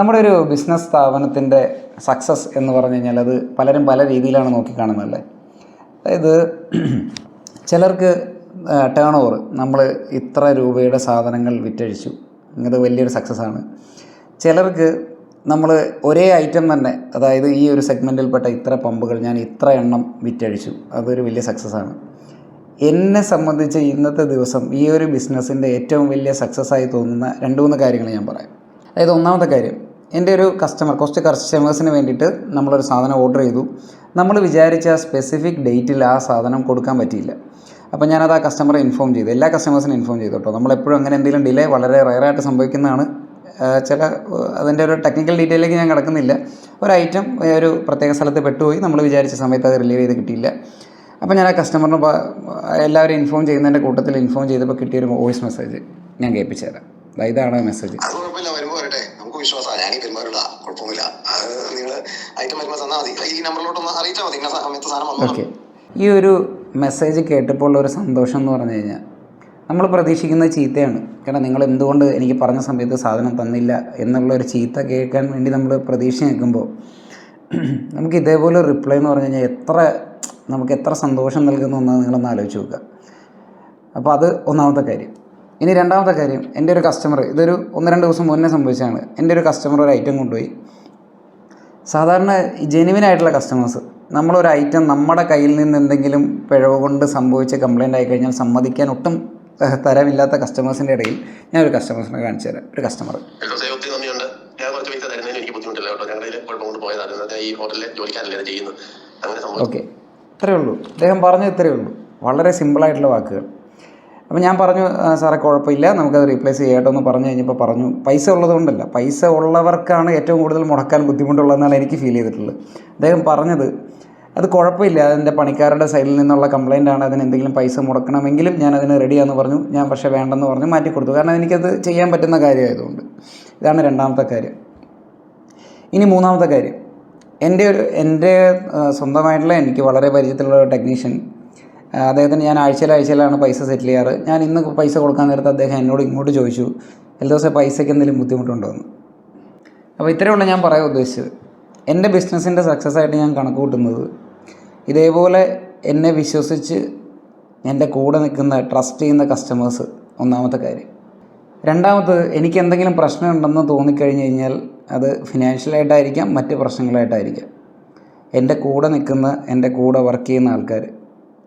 നമ്മുടെ ഒരു ബിസിനസ് സ്ഥാപനത്തിന്റെ സക്സസ് എന്ന് പറഞ്ഞു കഴിഞ്ഞാൽ അത് പലരും പല രീതിയിലാണ് നോക്കിക്കാണുന്നതല്ലേ അതായത് ചിലർക്ക് ടേൺ ഓവർ നമ്മൾ ഇത്ര രൂപയുടെ സാധനങ്ങൾ വിറ്റഴിച്ചു. ഇത് വലിയൊരു സക്സസ് ആണ്. ചിലർക്ക് നമ്മൾ ഒരേ ഐറ്റം തന്നെ അതായത് ഈ ഒരു സെഗ്മെന്റിൽപ്പെട്ട ഇത്ര പമ്പുകൾ ഞാൻ ഇത്ര എണ്ണം വിറ്റഴിച്ചു. അതൊരു വലിയ സക്സസ് ആണ്. എന്നെ സംബന്ധിച്ച് ഇന്നത്തെ ദിവസം ഈ ഒരു ബിസിനസ്സിന്റെ ഏറ്റവും വലിയ സക്സസ് ആയി തോന്നുന്ന രണ്ട് മൂന്ന് കാര്യങ്ങൾ ഞാൻ പറയാം. അതായത് ഒന്നാമത്തെ കാര്യം എന്റെ ഒരു കസ്റ്റമർ കുറച്ച് കസ്റ്റമേഴ്സിന് വേണ്ടിയിട്ട് നമ്മളൊരു സാധനം ഓർഡർ ചെയ്തു. നമ്മൾ വിചാരിച്ച സ്പെസിഫിക് ഡേറ്റിൽ ആ സാധനം കൊടുക്കാൻ പറ്റിയില്ല. അപ്പോൾ ഞാനത് ആ കസ്റ്റമറെ ഇൻഫോം ചെയ്തു. എല്ലാ കസ്റ്റമേഴ്സിനും ഇൻഫോം ചെയ്തു കേട്ടോ. നമ്മളെപ്പോഴും അങ്ങനെ എന്തെങ്കിലും ഡിലേ വളരെ റയറായിട്ട് സംഭവിക്കുന്നതാണ്. ചില അതിന്റെ ഒരു ടെക്നിക്കൽ ഡീറ്റെയിലേക്ക് ഞാൻ കിടക്കുന്നില്ല. ഒരു ഐറ്റം ഒരു പ്രത്യേക സ്ഥലത്ത് പെട്ടുപോയി. നമ്മൾ വിചാരിച്ച സമയത്ത് അത് റിലീവ് ചെയ്ത് കിട്ടിയില്ല. അപ്പോൾ ഞാൻ ആ കസ്റ്റമറിന് എല്ലാവരും ഇൻഫോം ചെയ്യുന്നതിന്റെ കൂട്ടത്തിൽ ഇൻഫോം ചെയ്തപ്പോൾ കിട്ടിയൊരു വോയിസ് മെസ്സേജ് ഞാൻ കേൾപ്പിച്ചു തരാം ഇതാണ് മെസ്സേജ് കുഴപ്പമില്ല വിശ്വാസമാണ് ഞാൻ ഈ പെരുമാറില്ല. കുഴപ്പമൊന്നുമില്ല. അത് നിങ്ങൾ ഐറ്റം വരുമ്പോൾ തന്നാൽ മതി. ഈ നമ്പറിലോട്ട് ഒന്ന് അറിയിച്ചാൽ മതി. ഇന്ന സമയത്ത് സാധനം വന്നു ഓക്കെ ഈ ഒരു മെസ്സേജ് കേട്ടപ്പോൾ ഉള്ള ഒരു സന്തോഷം എന്ന് പറഞ്ഞു കഴിഞ്ഞാൽ നമ്മൾ പ്രതീക്ഷിക്കുന്നത് ചീത്തയാണ്. കാരണം നിങ്ങൾ എന്തുകൊണ്ട് എനിക്ക് പറഞ്ഞ സമയത്ത് സാധനം തന്നില്ല എന്നുള്ള ഒരു ചീത്ത കേൾക്കാൻ വേണ്ടി നമ്മൾ പ്രതീക്ഷ നിൽക്കുമ്പോൾ നമുക്ക് ഇതേപോലെ റിപ്ലൈ എന്ന് പറഞ്ഞു കഴിഞ്ഞാൽ എത്ര നമുക്ക് എത്ര സന്തോഷം നൽകുന്നു എന്ന് നിങ്ങളൊന്ന് ആലോചിച്ച് നോക്കുക. അപ്പോൾ അത് ഒന്നാമത്തെ കാര്യം. ഇനി രണ്ടാമത്തെ കാര്യം എന്റെ ഒരു കസ്റ്റമർ ഇതൊരു ഒന്ന് രണ്ട് ദിവസം മുന്നേ സംഭവിച്ചതാണ്. എന്റെ ഒരു കസ്റ്റമർ ഒരു ഐറ്റം കൊണ്ടുപോയി. സാധാരണ ജെനുവിൻ ആയിട്ടുള്ള കസ്റ്റമേഴ്സ് നമ്മളൊരു ഐറ്റം നമ്മുടെ കയ്യിൽ നിന്ന് എന്തെങ്കിലും പിഴവ് കൊണ്ട് സംഭവിച്ച കംപ്ലൈന്റ് ആയി കഴിഞ്ഞാൽ സമ്മതിക്കാൻ ഒട്ടും തരമില്ലാത്ത കസ്റ്റമേഴ്സിന്റെ ഇടയിൽ ഞാൻ ഒരു കസ്റ്റമേഴ്സിനെ കാണിച്ചു തരാം ഒരു കസ്റ്റമർ ഓക്കെ. ഇത്രയേ ഉള്ളൂ. അദ്ദേഹം പറഞ്ഞത് ഇത്രയേ ഉള്ളൂ. വളരെ സിമ്പിളായിട്ടുള്ള വാക്കുകൾ. അപ്പോൾ ഞാൻ പറഞ്ഞു "ആ, സാറേ കുഴപ്പമില്ല. നമുക്കത് റീപ്ലേസ് ചെയ്യട്ടോ എന്ന് പറഞ്ഞു കഴിഞ്ഞപ്പോൾ പറഞ്ഞു പൈസ ഉള്ളതുകൊണ്ടല്ല. പൈസ ഉള്ളവർക്കാണ് ഏറ്റവും കൂടുതൽ മുടക്കാൻ ബുദ്ധിമുട്ടുള്ളതെന്നാണ് എനിക്ക് ഫീൽ ചെയ്തിട്ടുള്ളത്. അദ്ദേഹം പറഞ്ഞത് അത് കുഴപ്പമില്ല. അതിന്റെ പണിക്കാരുടെ സൈഡിൽ നിന്നുള്ള കംപ്ലൈന്റ് ആണ്. അതിന് എന്തെങ്കിലും പൈസ മുടക്കണമെങ്കിലും ഞാൻ അതിന് റെഡിയാന്ന് പറഞ്ഞു. ഞാൻ പക്ഷേ വേണ്ടെന്ന് പറഞ്ഞു മാറ്റി കൊടുത്തു. കാരണം എനിക്കത് ചെയ്യാൻ പറ്റുന്ന കാര്യമായതുകൊണ്ട്. ഇതാണ് രണ്ടാമത്തെ കാര്യം. ഇനി മൂന്നാമത്തെ കാര്യം. എന്റെ ഒരു എന്റെ സ്വന്തമായിട്ടുള്ള എനിക്ക് വളരെ പരിചയത്തിലുള്ള ഒരു ടെക്നീഷ്യൻ അദ്ദേഹത്തിന് ഞാൻ ആഴ്ചയിൽ ആഴ്ചയിലാണ് പൈസ സെറ്റിൽ ചെയ്യാറ്. ഞാൻ ഇന്ന് പൈസ കൊടുക്കാൻ നേരത്ത് അദ്ദേഹം എന്നോട് ഇങ്ങോട്ട് ചോദിച്ചു എല്ലാ ദിവസം പൈസയ്ക്ക് എന്തെങ്കിലും ബുദ്ധിമുട്ടുണ്ടോ? എന്ന്. അപ്പോൾ ഇത്രയുള്ള ഞാൻ പറയാൻ ഉദ്ദേശിച്ചത്. എന്റെ ബിസിനസ്സിന്റെ സക്സസ് ആയിട്ട് ഞാൻ കണക്ക് കൂട്ടുന്നത് ഇതേപോലെ എന്നെ വിശ്വസിച്ച് എന്റെ കൂടെ നിൽക്കുന്ന ട്രസ്റ്റ് ചെയ്യുന്ന കസ്റ്റമേഴ്സ് ഒന്നാമത്തെ കാര്യം. രണ്ടാമത്തത് എനിക്ക് എന്തെങ്കിലും പ്രശ്നമുണ്ടെന്ന് തോന്നിക്കഴിഞ്ഞ് കഴിഞ്ഞാൽ അത് ഫിനാൻഷ്യലായിട്ടായിരിക്കാം മറ്റ് പ്രശ്നങ്ങളായിട്ടായിരിക്കാം. എന്റെ കൂടെ നിൽക്കുന്ന എന്റെ കൂടെ വർക്ക് ചെയ്യുന്ന ആൾക്കാർ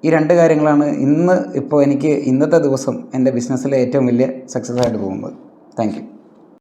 ഈ രണ്ട് കാര്യങ്ങളാണ് ഇന്ന് ഇപ്പോൾ എനിക്ക് ഇന്നത്തെ ദിവസം എന്റെ ബിസിനസ്സിലെ ഏറ്റവും വലിയ സക്സസ് ആയിട്ട് പോകുന്നത്. താങ്ക്